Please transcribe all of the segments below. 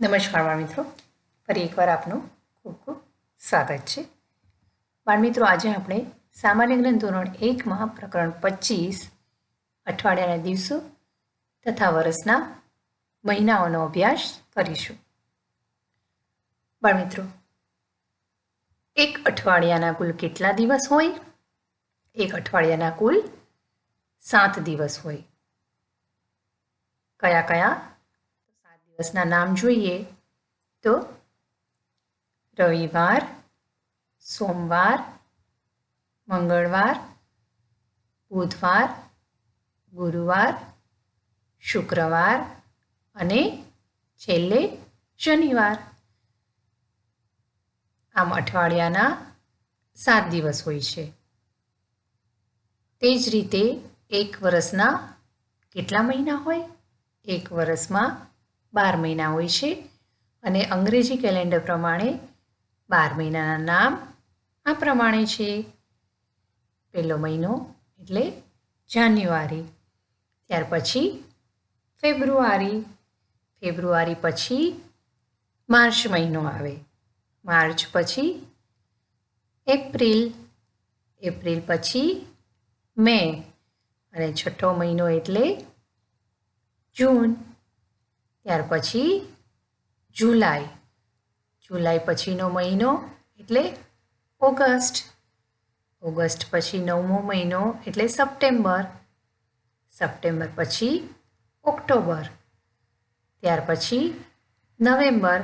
નમસ્કાર બાળમિત્રો ફરી એકવાર આપનું ખૂબ ખૂબ સ્વાગત છે. બાળમિત્રો આજે આપણે સામાન્ય જ્ઞાન ધોરણ એકમાં પ્રકરણ પચીસ અઠવાડિયાના દિવસો તથા વર્ષના મહિનાઓનો અભ્યાસ કરીશું. બાળમિત્રો એક અઠવાડિયાના કુલ કેટલા દિવસ હોય? એક અઠવાડિયાના કુલ સાત દિવસ હોય. કયા કયા? દિવસના નામ જોઈએ તો રવિવાર, સોમવાર, મંગળવાર, બુધવાર, ગુરુવાર, શુક્રવાર અને છેલ્લે શનિવાર. આમ અઠવાડિયાના સાત દિવસ હોય છે. તે જ રીતે એક વર્ષના કેટલા મહિના હોય? એક વર્ષમાં બાર મહિના હોય છે અને અંગ્રેજી કેલેન્ડર પ્રમાણે બાર મહિનાના નામ આ પ્રમાણે છે. પહેલો મહિનો એટલે જાન્યુઆરી. ત્યાર પછી ફેબ્રુઆરી. ફેબ્રુઆરી પછી માર્ચ મહિનો આવે. માર્ચ પછી એપ્રિલ. એપ્રિલ પછી મે. અને છઠ્ઠો મહિનો એટલે જૂન. ત્યાર પછી જુલાઈ. જુલાઈ પછીનો મહિનો એટલે ઓગસ્ટ. ઓગસ્ટ પછી નવમો મહિનો એટલે સપ્ટેમ્બર. સપ્ટેમ્બર પછી ઓક્ટોબર. ત્યાર પછી નવેમ્બર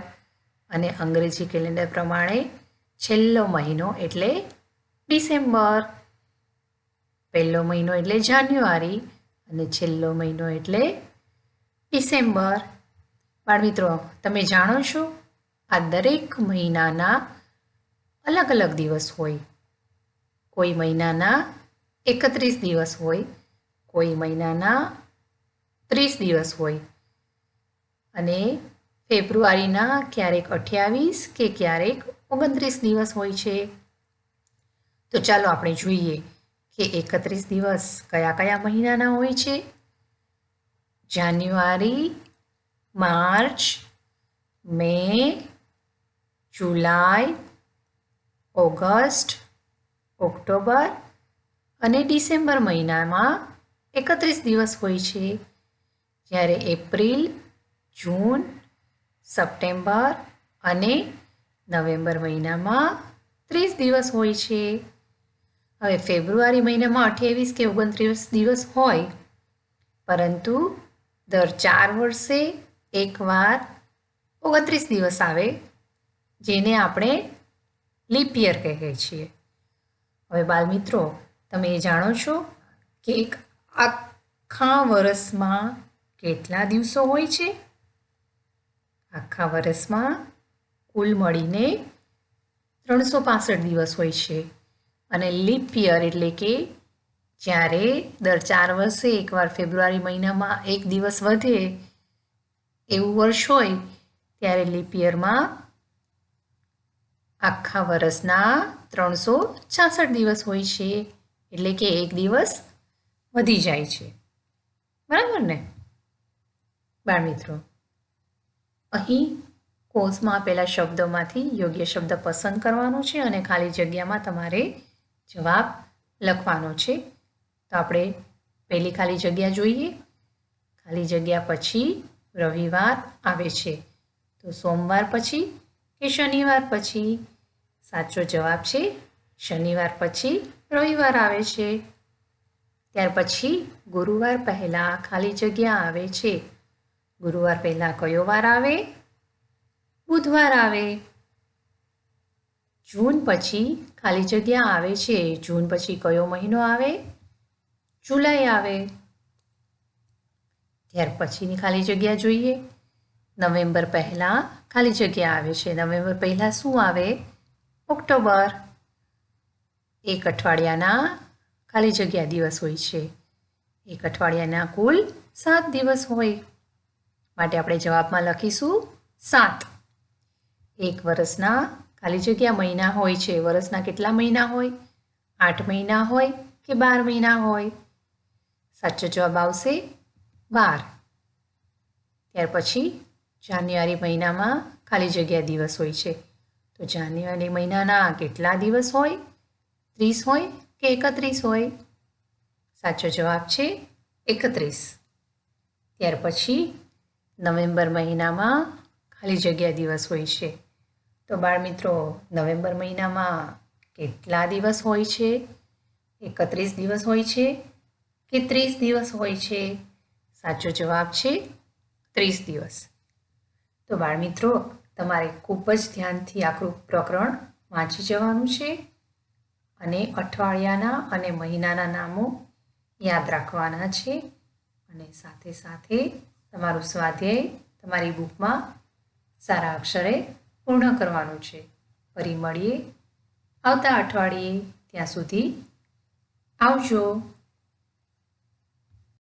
અને અંગ્રેજી કેલેન્ડર પ્રમાણે છેલ્લો મહિનો એટલે ડિસેમ્બર. પહેલો મહિનો એટલે જાન્યુઆરી અને છેલ્લો મહિનો એટલે ડિસેમ્બર. બાળમિત્રો તમે જાણો છો આ દરેક મહિનાના અલગ અલગ દિવસ હોય. કોઈ મહિનાના એકત્રીસ દિવસ હોય, કોઈ મહિનાના ત્રીસ દિવસ હોય. અને ફેબ્રુઆરીના ક્યારેક અઠ્યાવીસ કે ક્યારેક ઓગણત્રીસ દિવસ હોય છે. તો ચાલો આપણે જોઈએ કે એકત્રીસ દિવસ કયા કયા મહિનાના હોય છે? January March, May, July, August, October અને ડિસેમ્બર મહિનામાં એકત્રીસ દિવસ હોય છે. જ્યારે એપ્રિલ, જૂન, સપ્ટેમ્બર અને નવેમ્બર મહિનામાં ત્રીસ દિવસ હોય છે. હવે ફેબ્રુઆરી મહિનામાં અઠ્યાવીસ કે ઓગણત્રીસ દિવસ હોય, પરંતુ દર ચાર વર્ષે એકવાર ઓગણત્રીસ દિવસ આવે, જેને આપણે લીપ યર કહીએ છીએ. હવે બાલમિત્રો, તમે એ જાણો છો કે એક આખા વર્ષમાં કેટલા દિવસો હોય છે? આખા વર્ષમાં કુલ મળીને ત્રણસો પાસઠ દિવસ હોય છે. અને લીપ યર એટલે કે જ્યારે દર ચાર વર્ષે એકવાર ફેબ્રુઆરી મહિનામાં એક દિવસ વધે એવું વર્ષ હોય ત્યારે લિપિયરમાં આખા વર્ષના ત્રણસો છાસઠ દિવસ હોય છે. એટલે કે એક દિવસ વધી જાય છે. બરાબર ને? બાળમિત્રો અહીં કોર્સમાં આપેલા શબ્દોમાંથી યોગ્ય શબ્દ પસંદ કરવાનો છે અને ખાલી જગ્યામાં તમારે જવાબ લખવાનો છે. તો આપણે પહેલી ખાલી જગ્યા જોઈએ. ખાલી જગ્યા પછી રવિવાર આવે છે. તો સોમવાર પછી કે શનિવાર પછી? સાચો જવાબ છે, શનિવાર પછી રવિવાર આવે છે. ત્યાર પછી ગુરુવાર પહેલાં ખાલી જગ્યા આવે છે. ગુરુવાર પહેલાં કયો વાર આવે? બુધવાર આવે. જૂન પછી ખાલી જગ્યા આવે છે. જૂન પછી કયો મહિનો આવે? જુલાઈ આવે. ત્યાર પછીની ખાલી જગ્યા જોઈએ. નવેમ્બર પહેલાં ખાલી જગ્યા આવે છે. નવેમ્બર પહેલાં શું આવે? ઓક્ટોબર. એક અઠવાડિયાના ખાલી જગ્યા દિવસ હોય છે. એક અઠવાડિયાના કુલ સાત દિવસ હોય. માટે આપણે જવાબમાં લખીશું સાત. એક વર્ષના ખાલી જગ્યા મહિના હોય છે. વર્ષના કેટલા મહિના હોય? આઠ મહિના હોય કે બાર મહિના હોય? સાચો જવાબ આવશે બાર. ત્યાર પછી જાન્યુઆરી મહિનામાં ખાલી જગ્યા દિવસ હોય છે. તો જાન્યુઆરી મહિનાના કેટલા દિવસ હોય? ત્રીસ હોય કે એકત્રીસ હોય? સાચો જવાબ છે એકત્રીસ. ત્યાર પછી નવેમ્બર મહિનામાં ખાલી જગ્યા દિવસ હોય છે. તો બાળમિત્રો નવેમ્બર મહિનામાં કેટલા દિવસ હોય છે? એકત્રીસ દિવસ હોય છે કે ત્રીસ દિવસ હોય છે? સાચો જવાબ છે ત્રીસ દિવસ. તો બાળમિત્રો, તમારે ખૂબ જ ધ્યાનથી આખું પ્રકરણ વાંચી જવાનું છે અને અઠવાડિયાના અને મહિનાના નામો યાદ રાખવાના છે અને સાથે સાથે તમારું સ્વાધ્યાય તમારી બુકમાં સારા અક્ષરે પૂર્ણ કરવાનું છે. ફરી મળીએ આવતા અઠવાડિયે. ત્યાં સુધી આવજો.